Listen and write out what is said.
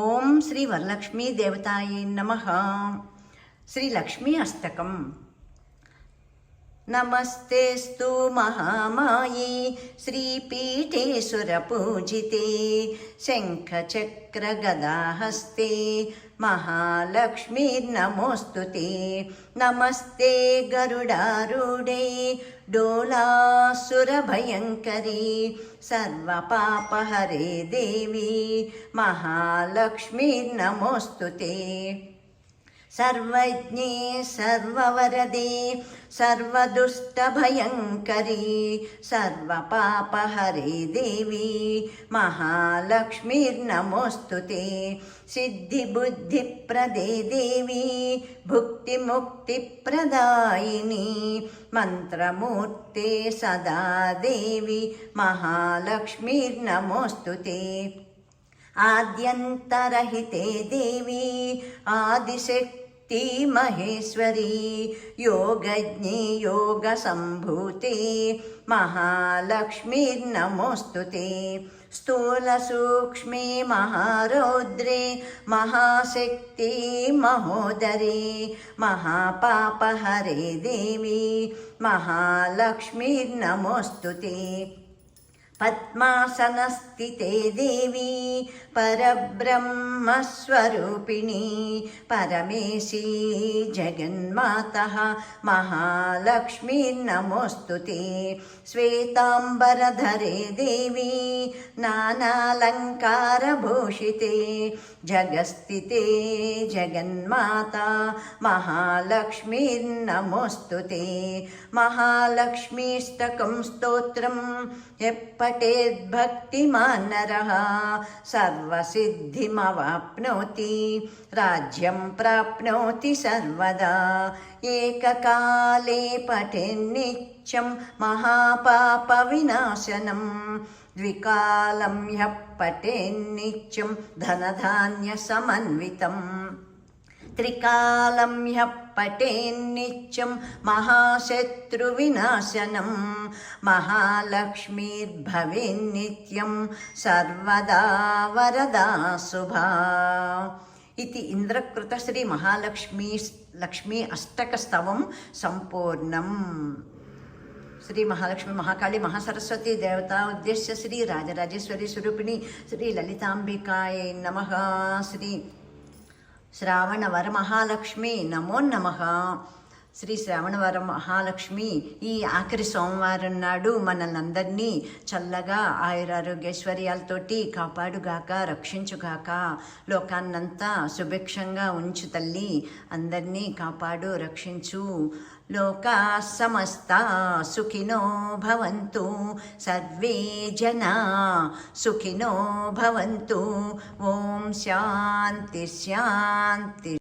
ఓం శ్రీ వరలక్ష్మీ దేవతాయే నమ. శ్రీ లక్ష్మీ అష్టకం. नमस्तेस्तु महामायि श्रीपीठेश्वरपूजिते शङ्खचक्रगदाहस्ते महालक्ष्मीर्नमोऽस्तु ते नमस्ते गरुडारूढे डोलासुरभयङ्करी सर्वपापहरे देवी महालक्ष्मीर्नमोऽस्तु ते सर्वज्ञे सर्ववरदे सर्वदुष्टभयङ्करी सर्वपापहरे देवी महालक्ष्मीर्नमोऽस्तु ते सिद्धिबुद्धिप्रदे देवी भुक्तिमुक्तिप्रदायिनी मन्त्रमूर्ते सदा देवी महालक्ष्मीर्नमोऽस्तु ते आद्यन्तरहिते देवी आदिशक्ति महेश्वरी योगज्ञे योगसम्भूते महालक्ष्मीर्नमोऽस्तु ते स्थूलसूक्ष्मे महारौद्रे महाशक्ति महोदरे महापापहरे देवी महालक्ष्मीर्नमोऽस्तु ते पद्मासनस्थिते देवी, परब्रह्मस्वरूपिणी, परमेशी, जगन्मातः, महालक्ष्मीर्नमोऽस्तु ते। श्वेताम्बरधरे देवी, नानालङ्कारभूषिते जगस्थिते जगन्माता, महालक्ष्मीर्नमोऽस्तु ते। महालक्ष्मीष्टकं स्तोत्रं यः पठेद्भक्तिमान् नरः सर्वसिद्धिमवाप्नोति राज्यं प्राप्नोति सर्वदा एककाले पठेन्नित्यं महापापविनाशनं द्विकालं ह्यः पठेन्नित्यं धनधान्यसमन्वितम् త్రికాలం హ్య పటేన్నిత్యం మహాశత్రువినాశనం. మహాలక్ష్మీర్భవేన్నిత్యం సర్వదా వరదా శుభా. ఇది ఇంద్రకృతశ్రీ మహాలక్ష్మీ లక్ష్మీ అష్టకస్తవం సంపూర్ణం. శ్రీ మహాలక్ష్మి మహాకాళి మహాసరస్వతి దేవతా ఉద్దేశ్య శ్రీ రాజరాజేశ్వరి స్వరూపిణి శ్రీ లలితాంబికాయ నమ. శ్రీ శ్రావణవర మహాలక్ష్మి నమో నమ శ్రీ శ్రావణవరం మహాలక్ష్మి ఈ ఆఖరి సోమవారం నాడు మనల్ని అందరినీ చల్లగా ఆయురారోగ్యైశ్వర్యాలతోటి కాపాడుగాక రక్షించుగాక లోకాన్నంతా సుభిక్షంగా ఉంచు తల్లి. అందరినీ కాపాడు రక్షించు. లోకా సమస్త సుఖినో భవంతు. సర్వే జనా సుఖినో భవంతు. ఓం శాంతి శాంతి.